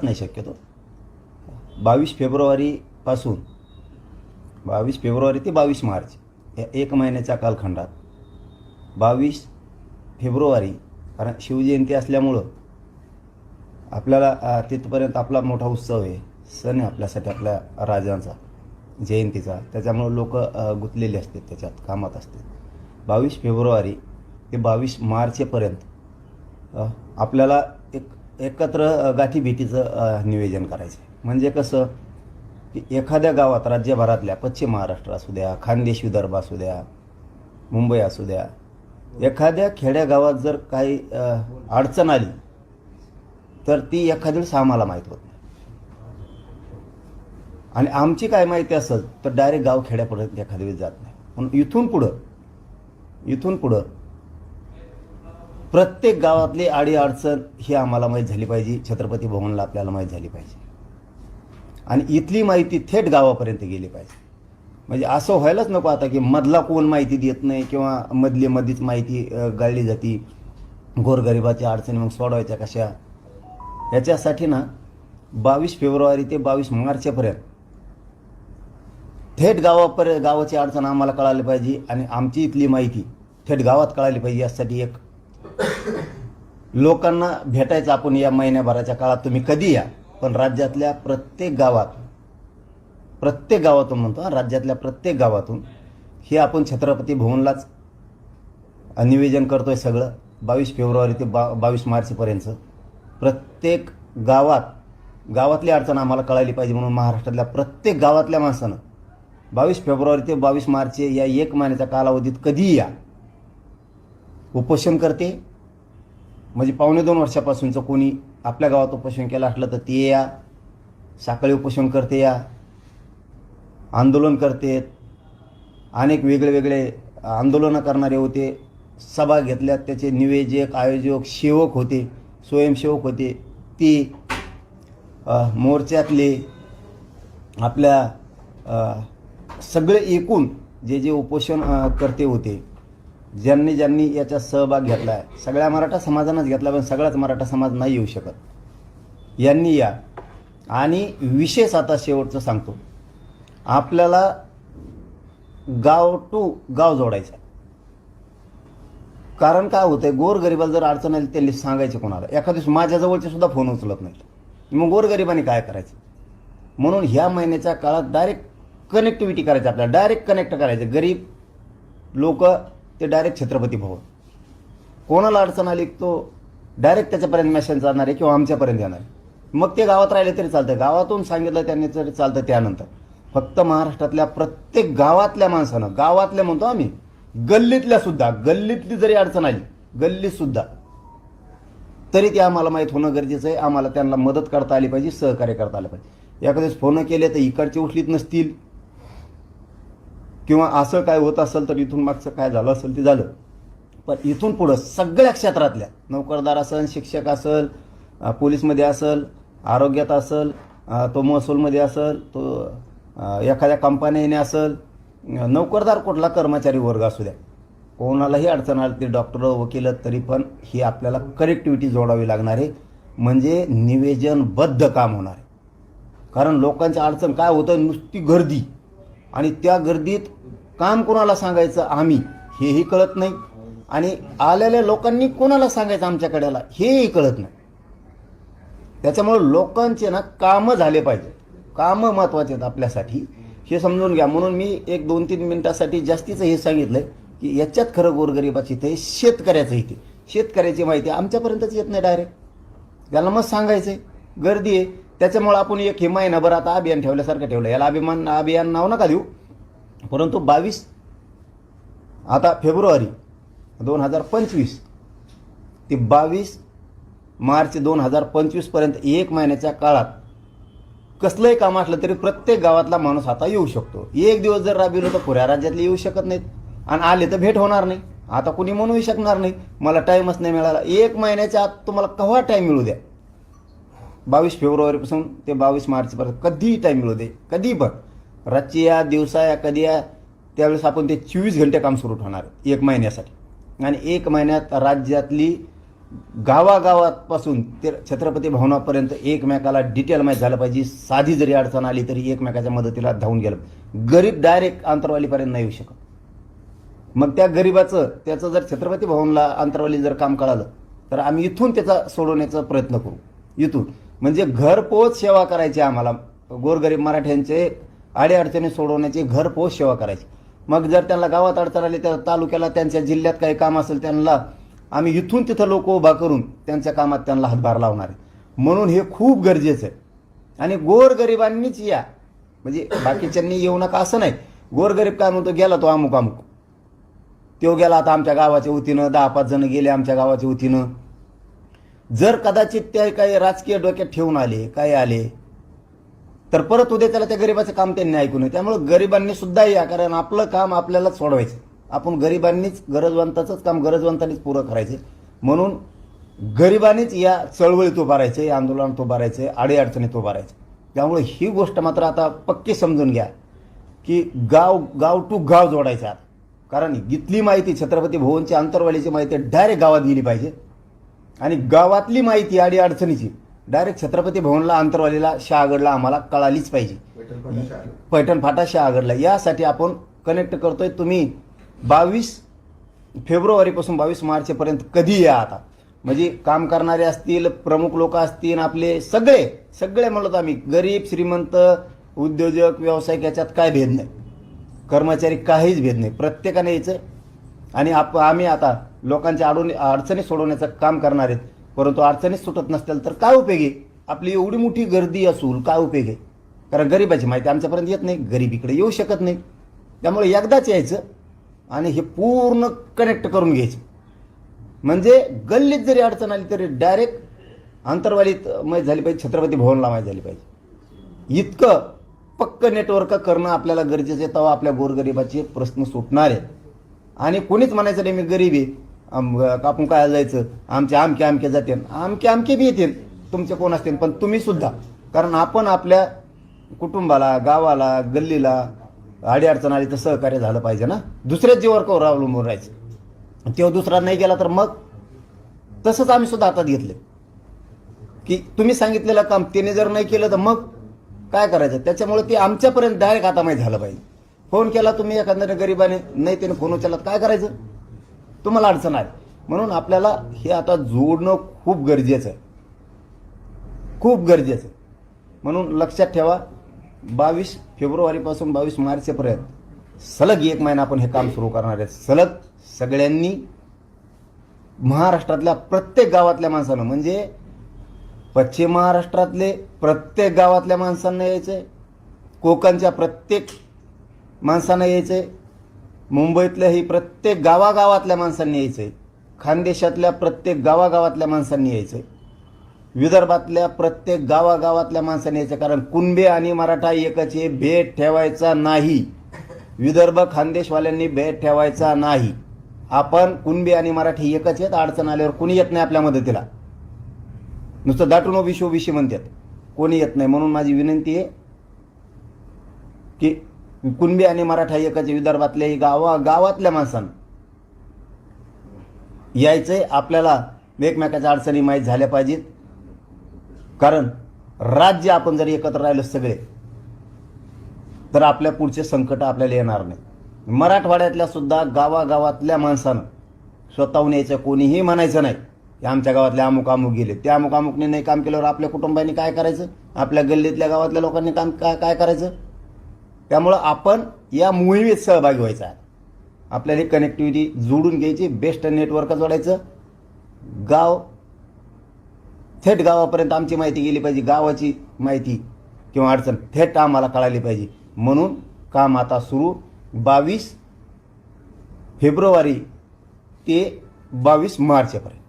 दिसत नाही शक्यतो. बावीस फेब्रुवारीपासून बावीस फेब्रुवारी ते बावीस मार्च या एक महिन्याच्या कालखंडात बावीस फेब्रुवारी कारण शिवजयंती असल्यामुळं आपल्याला तिथपर्यंत आपला मोठा उत्सव आहे सण आहे आपल्यासाठी आपल्या राजांचा जयंतीचा. त्याच्यामुळं लोक गुंतलेले असतात त्याच्यात कामात असतात. बावीस फेब्रुवारी ते बावीस मार्चपर्यंत आपल्याला एकत्र गाठीभेटीचं नियोजन करायचं. म्हणजे कसं की एखाद्या गावात राज्यभरातल्या पश्चिम महाराष्ट्र असू द्या खानदेश विदर्भ असू द्या मुंबई असू द्या एखाद्या खेड्यागावात जर काही अडचण आली तर ती एखाद्या वेळेस आम्हाला माहीत होत नाही. आणि आमची काय माहिती असेल तर डायरेक्ट गाव खेड्यापर्यंत एखाद्या वेळेस जात नाही. पण इथून पुढं इथून पुढं प्रत्येक गावातली आडी अडचण ही आम्हाला माहीत झाली पाहिजे. छत्रपती भवनला आपल्याला माहीत झाली पाहिजे. आणि इथली माहिती थेट गावापर्यंत गेली पाहिजे. म्हणजे असं व्हायलाच नको आता की मधला कोण माहिती देत नाही किंवा मधली मधीच माहिती गाळली जाती. गोरगरिबाच्या अडचणी मग सोडवायच्या कशा? याच्यासाठी ना बावीस फेब्रुवारी ते बावीस मार्चपर्यंत थेट गावापर्यंत गावाची अडचण आम्हाला कळाली पाहिजे आणि आमची इथली माहिती थेट गावात कळाली पाहिजे. यासाठी एक लोकांना भेटायचं आपण या महिन्याभराच्या काळात तुम्ही कधी या? पण राज्यातल्या प्रत्येक गावात प्रत्येक गावातून म्हणतो राज्यातल्या प्रत्येक गावातून हे आपण छत्रपती भवनलाच निवेदन करतोय सगळं. बावीस फेब्रुवारी ते बा बावीस मार्चपर्यंत. प्रत्येक गावात गावातली अडचण आम्हाला कळायली पाहिजे म्हणून महाराष्ट्रातल्या प्रत्येक गावातल्या माणसानं बावीस फेब्रुवारी ते बावीस मार्च या एक महिन्याच्या कालावधीत कधीही या. उपोषण करते. म्हणजे पावणे दोन वर्षापासूनचं कोणी आपल्या गावात उपोषण केलं असलं तर ते या. साखळी उपोषण करते या. आंदोलन करते. अनेक वेगळे वेगळे आंदोलनं करणारे होते. सभा घेतल्यात त्याचे निवेदक आयोजक सेवक होते. स्वयंसेवक होते. ती मोर्चातले आपल्या सगळे एकूण जे जे उपोषण करते होते. ज्यांनी ज्यांनी याचा सहभाग घेतला आहे. सगळ्या मराठा समाजानंच घेतला पण सगळाच मराठा समाज नाही येऊ शकत. यांनी या. आणि विशेष आता शेवटचं सांगतो. आपल्याला गाव टू गाव जोडायचं आहे. कारण काय होतंय गोरगरिबाला जर अडचण आली त्यांनी सांगायचे कोणाला? एखाद्या दिवशी माझ्याजवळचे सुद्धा फोन उचलत नाहीत. मग गोरगरिबाने काय करायचं? म्हणून ह्या महिन्याच्या काळात डायरेक्ट कनेक्टिव्हिटी करायची आपल्याला डायरेक्ट कनेक्ट करायचं. गरीब लोक ते डायरेक्ट छत्रपती भवन. कोणाला अडचण आली तो डायरेक्ट त्याच्यापर्यंत मेसेज जाणार आहे किंवा आमच्यापर्यंत येणार आहे. मग ते गावात राहिले तरी चालतं गावातून सांगितलं त्यांनी तरी चालतं त्यानंतर. फक्त महाराष्ट्रातल्या प्रत्येक गावातल्या माणसानं गावातल्या म्हणतो आम्ही गल्लीतल्या सुद्धा गल्लीतली जरी अडचण आली गल्लीत सुद्धा तरी ते आम्हाला माहीत होणं गरजेचं आहे. आम्हाला त्यांना मदत करता आली पाहिजे सहकार्य करता आलं पाहिजे. एखाद्याच फोन केले तर इकडचे उचलीत नसतील. किंवा असं काय होत असेल तर इथून मागचं काय झालं असेल ते झालं. पण इथून पुढं सगळ्या क्षेत्रातल्या नोकरदार असेल शिक्षक असेल पोलीसमध्ये असेल आरोग्यात असेल तो महसूलमध्ये असेल तो एखाद्या कंपनीने असेल नोकरदार कुठला कर्मचारी वर्ग असू द्या. कोणालाही अडचण आली ते डॉक्टर वकील तरी पण ही आपल्याला करेक्टिव्हिटी जोडावी लागणार आहे. म्हणजे निवेदनबद्ध काम होणार आहे. कारण लोकांच्या अडचण काय होतं? नुसती गर्दी. आणि त्या गर्दीत काम कोणाला सांगायचं? आम्ही. हेही कळत नाही. आणि आलेल्या लोकांनी कोणाला सांगायचं आमच्याकडेला हेही कळत नाही. त्याच्यामुळे लोकांचे ना कामं झाले पाहिजे. कामं महत्त्वाचे आहेत आपल्यासाठी. हे समजून घ्या. म्हणून मी एक दोन तीन मिनिटासाठी जास्तीचं हे सांगितलं की याच्यात खरं गोरगरिबाची इथे शेतकऱ्याचं इथे. शेतकऱ्याची माहिती आमच्यापर्यंतच येत नाही डायरेक्ट त्याला मग सांगायचं गर्दी आहे. त्याच्यामुळं आपण एक हे महिनाभर आता अभियान ठेवल्यासारखं ठेवलं. याला अभिमान अभियान नाव नका देऊ. परंतु बावीस आता फेब्रुवारी दोन हजार पंचवीस ते बावीस मार्च दोन हजार पंचवीसपर्यंत एक महिन्याच्या काळात कसलंही काम असलं तरी प्रत्येक गावातला माणूस आता येऊ शकतो. एक दिवस जर राबविलं तर पुऱ्या राज्यातले येऊ शकत नाहीत. आणि आले तर भेट होणार नाही. आता कुणी म्हणूही शकणार नाही मला टाईमच नाही मिळाला. एक महिन्याच्या आत तुम्हाला केव्हा टाईम मिळू द्या? बावीस फेब्रुवारीपासून ते बावीस मार्चपर्यंत कधीही टाईम मिळू दे. कधी पण. रातची या दिवसा या कधी या त्यावेळेस आपण ते चोवीस घंटे काम सुरू ठेवणार एक महिन्यासाठी. आणि एक महिन्यात राज्यातली गावागावापासून ते छत्रपती भवनापर्यंत एकमेकाला डिटेल माहीत झालं पाहिजे. साधी जरी अडचण आली तरी एकमेकाच्या मदतीला धावून गेलं गरीब डायरेक्ट आंतरवालीपर्यंत नाही येऊ शकत. मग त्या गरीबाचं त्याचं जर छत्रपती भवनला अंतरवाली जर काम कळालं तर आम्ही इथून त्याचा सोडवण्याचा प्रयत्न करू. इथून. म्हणजे घरपोच सेवा करायची आम्हाला. गोरगरीब मराठ्यांचे अडीअडचणी सोडवण्याची घरपोच सेवा करायची. मग जर त्यांना गावात अडचण आली त्या तालुक्याला त्यांच्या जिल्ह्यात काही काम असेल त्यांना आम्ही इथून तिथं लोक उभा करून त्यांच्या कामात त्यांना हातभार लावणार आहे. म्हणून हे खूप गरजेचं आहे. आणि गोरगरिबांनीच या. म्हणजे बाकीच्यांनी येऊ नका असं नाही. गोरगरीब काय म्हणतो गेला तो अमुक अमुक. तो गेला आता आमच्या गावाच्या वतीनं दहा पाच जण गेले आमच्या गावाच्या वतीनं. जर कदाचित ते काही राजकीय डोक्यात ठेवून आले काय आले तर परत उद्या त्याला त्या गरिबाचं काम त्यांनी ऐकू नये. त्यामुळे गरिबांनी सुद्धा या कारण आपलं काम आपल्यालाच सोडवायचं. आपण गरिबांनीच गरजवंताचंच काम गरजवंतांनीच पुरं करायचे. म्हणून गरिबांनीच या चळवळीत उभारायचे या आंदोलनात उभारायचे अडीअडचणीत उभारायचे त्यामुळे ही गोष्ट मात्र आता पक्की समजून घ्या की गाव गाव टू गाव जोडायचं आता. कारण इथली माहिती छत्रपती भुवनची आंतरवालीची माहिती डायरेक्ट गावात गेली पाहिजे. आणि गावातली माहिती अडीअडचणीची डायरेक्ट छत्रपती भवनला आंतरवालीला शहागडला आम्हाला कळालीच पाहिजे. पैठण फाटा शहागडला यासाठी आपण कनेक्ट करतोय. तुम्ही बावीस फेब्रुवारीपासून बावीस मार्चपर्यंत कधी या आता? म्हणजे काम करणारे असतील प्रमुख लोक असतील आपले सगळे सगळे म्हणलो आम्ही. गरीब श्रीमंत उद्योजक व्यावसायिक याच्यात काय भेद नाही. कर्मचारी काहीच भेद नाही. प्रत्येकाने यायचं. आणि आप आम्ही आता लोकांच्या अडून अडचणी सोडवण्याचं काम करणार आहेत. परंतु अडचणीच सुटत नसतील तर काय उपयोग आहे? आपली एवढी मोठी गर्दी असून काय उपयोग आहे? कारण गरिबाची माहिती आमच्यापर्यंत येत नाही गरीब इकडे येऊ शकत नाही. त्यामुळे एकदाच यायचं आणि हे पूर्ण कनेक्ट करून घ्यायचं. म्हणजे गल्लीत जरी अडचण आली तरी डायरेक्ट अंतरवालीत माहीत झाली पाहिजे छत्रपती भवनला माहीत झाली पाहिजे. इतकं पक्क नेटवर्क करणं आपल्याला गरजेचं आहे तेव्हा आपल्या गोरगरिबाचे प्रश्न सुटणार. आहे आणि कोणीच म्हणायचं नाही मी गरीब आहे. आम- कापून काय जायचं? आमचे आमके आमके जाते आमके आमके बी येतील तुमचे कोण असतील? पण तुम्ही सुद्धा. कारण आपण आपल्या कुटुंबाला गावाला गल्लीला अडीअडचण आली तर सहकार्य झालं पाहिजे ना? दुसऱ्याच जीवर कवर अवलंबून राहायचं. तेव्हा दुसरा नाही गेला तर मग? तसंच आम्ही सुद्धा हातात घेतले. की तुम्ही सांगितलेलं काम त्याने जर नाही केलं तर मग काय करायचं? त्याच्यामुळे ते आमच्यापर्यंत डायरेक्ट आता माहीत झालं पाहिजे. फोन केला तुम्ही एखाद्याने गरीबाने नाही त्याने फोन उचलला काय करायचं? तुम्हाला अडचण आहे. म्हणून आपल्याला हे आता जोडणं खूप गरजेचं आहे. खूप गरजेचं आहे. म्हणून लक्षात ठेवा बावीस फेब्रुवारीपासून बावीस मार्चपर्यंत सलग एक महिना आपण हे काम सुरू करणार आहे. सलग सगळ्यांनी महाराष्ट्रातल्या प्रत्येक गावातल्या माणसानं म्हणजे पश्चिम महाराष्ट्रातले प्रत्येक गावातल्या माणसांना यायचं आहे कोकणच्या प्रत्येक माणसांना यायचं आहे मुंबईतल्याही प्रत्येक गावागावातल्या माणसांनी यायचं आहे खानदेशातल्या प्रत्येक गावागावातल्या माणसांनी यायचं आहे विदर्भातल्या प्रत्येक गावागावातल्या माणसांनी यायचं आहे. कारण कुणबे आणि मराठा एकाचे भेट ठेवायचा नाही. विदर्भ खानदेशवाल्यांनी भेट ठेवायचा नाही. आपण कुणबे आणि मराठी एकच आहेत अडचण आल्यावर कोणी येत नाही आपल्या मदतीला. नुसतं दाटून विश्व विषय म्हणतात. कोणी येत नाही. म्हणून माझी विनंती आहे की कुणबी आणि मराठा एकाच्या विदर्भातल्या गावा गावातल्या माणसांना. यायचंय आपल्याला एकमेकाच्या अडचणी माहीत झाल्या पाहिजेत. कारण राज्य आपण जर एकत्र राहिलो सगळे तर आपल्या पुढचे संकट आपल्याला येणार नाही. मराठवाड्यातल्या सुद्धा गावागावातल्या माणसानं स्वतःहून यायचं कोणीही म्हणायचं नाही की आमच्या गावातले अमुक अमुक गेले. त्या अमुक अमुकने नाही काम केल्यावर आपल्या कुटुंबाने काय करायचं? आपल्या गल्लीतल्या गावातल्या लोकांनी काम काय काय करायचं? त्यामुळं आपण या मोहिमेत सहभागी व्हायचा आहे. आपल्याला कनेक्टिव्हिटी जोडून घ्यायची बेस्ट नेटवर्क जोडायचं. गाव थेट गावापर्यंत आमची माहिती गेली पाहिजे गावाची माहिती किंवा अडचण थेट आम्हाला कळाली पाहिजे. म्हणून काम आता सुरू. बावीस फेब्रुवारी ते बावीस मार्चपर्यंत.